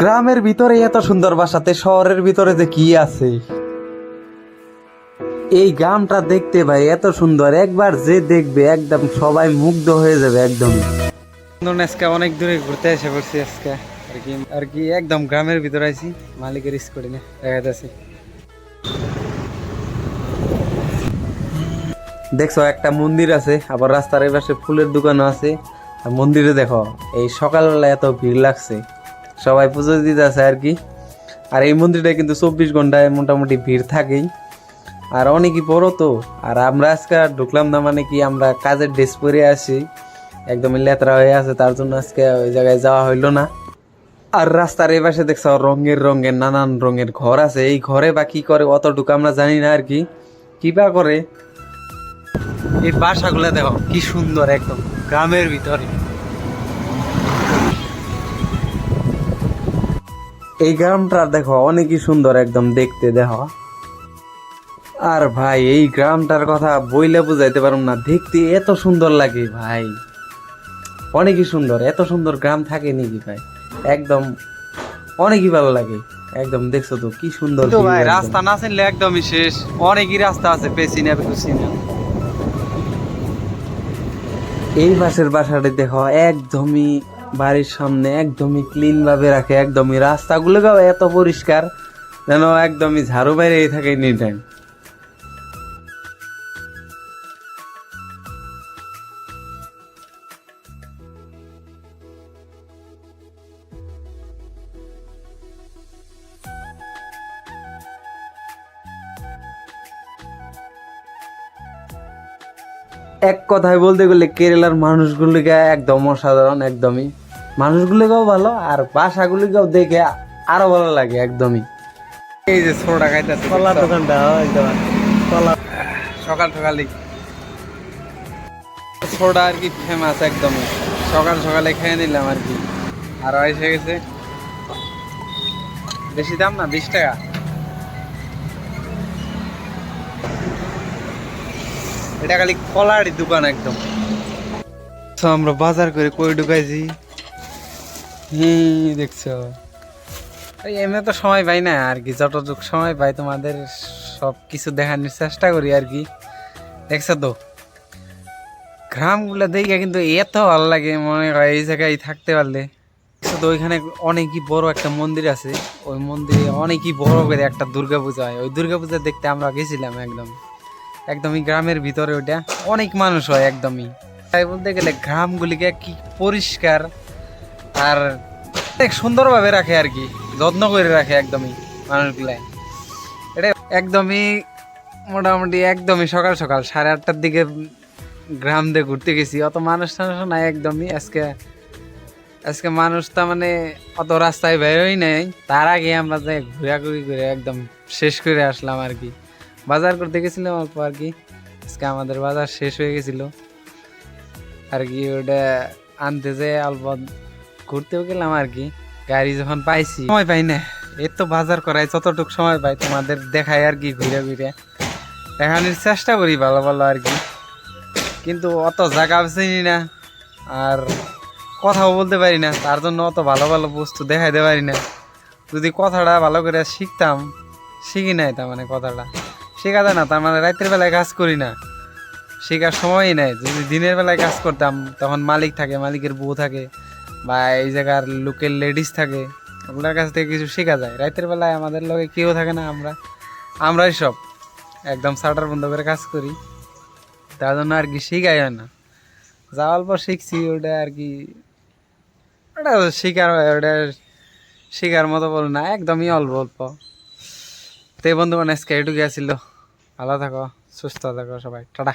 গ্রামের ভিতরে এত সুন্দর বাসাতে শহরের ভিতরে যে কি আছে? এই গ্রামটা দেখতে ভাই এত সুন্দর একবার যে দেখবে একদম সবাই মুগ্ধ হয়ে যাবে একদম। আজকে অনেক দূরে ঘুরতে এসে পড়ছি আজকে। আর কি আর কি একদম গ্রামের ভিতরে আছি মালিকের স্কুটি নিয়ে দেখা যাচ্ছে দেখছ একটা মন্দির আছে আবার রাস্তার পাশে ফুলের দোকানও আছে। আর মন্দিরে দেখো এই সকালবেলা এত ভিড় লাগছে। সবাই পুজো দিতে আছে আর কি। আর এই মন্দিরটা কিন্তু চব্বিশ ঘন্টায় মোটামুটি ভিড় থাকেই। আর অনেকই বড় তো, আর আমরা আজকে আর ঢুকলাম না মানে কি আমরা কাজের ড্রেস পরে আসি একদমই লেতরা হয়ে আছে, তার জন্য আজকে ওই জায়গায় যাওয়া হইল না। আর রাস্তার এই পাশে দেখছ রঙের রঙের, নানান রঙের ঘর আছে। এই ঘরে বা কি করে, অতটুকু আমরা জানি না আর কি। কি বা করে? এই বাসাগুলো দেখো, কি সুন্দর একদম, গ্রামের ভিতরে। এই গ্রামটা দেখো অনেকই সুন্দর একদম দেখতে দেখো। আর ভাই এই গ্রামটার কথা বইলে বুঝাইতে পারুম না দেখতে এত সুন্দর লাগে ভাই। অনেকই সুন্দর এত সুন্দর গ্রাম থাকে নাকি ভাই? একদম অনেকই ভালো লাগে। একদম দেখছ তো কি সুন্দর ভাই রাস্তা না চিনলে একদমই শেষ। অনেকই রাস্তা আছে পেছি না পেছি না। এই পাশের বাসাটি দেখো একদমই বাড়ির সামনে একদমই ক্লিন ভাবে রাখে, একদমই রাস্তাগুলো এত পরিষ্কার, যেন একদমই ঝাড়ু বাইরে থাকে এনি টাইম এক কথায় বলতে গেলে কেরালার মানুষগুলিকে একদম অসাধারণ একদমই। মানুষগুলিকেও ভালো আর বাসাগুলিকেও দেখে আরও ভালো লাগে একদমই। এই যে ছোটা খাইতেছে কলার দোকানটা একদম। কলা সকাল সকালে ছোটা আর কি ফেমাস একদমই। সকাল সকালে খেয়ে নিলাম আর কি। আর এসে গেছে বেশি দাম না বিশ টাকা। এটা খালি কলার দোকান একদম। তো আমরা বাজার করে কই ঢুকাইছি? হুম দেখছ। এমনি তো সময় পাই না আর কি যতটুকু সময় পাই তোমাদের সব কিছু দেখানোর চেষ্টা করি আর কি। দেখছ তো? গ্রামগুলো দেখে কিন্তু এত ভালো লাগে মনে হয় এই জায়গায় থাকতে পারলে। দেখছ তো ওইখানে অনেকই বড় একটা মন্দির আছে। ওই মন্দিরে অনেকই বড় করে একটা দুর্গা পূজা হয়। ওই দুর্গা পূজা দেখতে আমরা গেছিলাম একদম। একদমই গ্রামের ভিতরে ওইটা। অনেক মানুষ হয় একদমই। তাই বলতে গেলে গ্রামগুলিকে কি পরিষ্কার আর অনেক সুন্দরভাবে রাখে আর কি, যত্ন করে রাখে একদমই মানুষগুলাই। এটা একদমই মোটামুটি একদমই সকাল সকাল, সাড়ে আটটার দিকে গ্রাম দিয়ে ঘুরতে গেছি। অত মানুষ টানুষ নাই একদমই। আজকে আজকে মানুষ তো মানে অত রাস্তায় বেরোই নাই। তার আগে আমরা যে ঘোরাঘুরি করে একদম শেষ করে আসলাম আর কি। বাজার করতে গেছিলাম অল্প আর কি। আজকে আমাদের বাজার শেষ হয়ে গেছিল। আর কি ওটা আনতে যে অল্প ঘুরতেও গেলাম আর কি। গাড়ি যখন পাইছি, সময় পাই না। এর তো বাজার করাই যতটুকু সময় পাই তোমাদের দেখাই আর কি ঘুরে ঘুরে। দেখানোর চেষ্টা করি ভালো ভালো আর কি। কিন্তু অত জায়গা চিনি না আর কথাও বলতে পারি না। তার জন্য অত ভালো ভালো বস্তু দেখাইতে পারি না। যদি কথাটা ভালো করে শিখতাম, শিখি নাই তার মানে কথাটা। শেখা যায় না, তার মানে রাতের বেলায় কাজ করি না। শেখার সময়ই নাই, যদি দিনের বেলায় কাজ করতাম, তখন মালিক থাকে, মালিকের বউ থাকে, বা এই জায়গার লোকের লেডিস থাকে, ওগুলোর কাছ থেকে কিছু শেখা যায়। রাতের বেলায় আমাদের লগে কেউ থাকে না, আমরা, আমরাই সব একদম শাটার বন্ধ করে কাজ করি। তার জন্য আর কি শেখাই হয় না। যা অল্প শিখছি ওটা আর কি ওটা শেখার ওটা শেখার মতো বল না, একদমই অল্প অল্প। তো বন্ধু মানে আজকে এটুকু আসছিল ভালো থাকো সুস্থ থাকো সবাই। টাটা।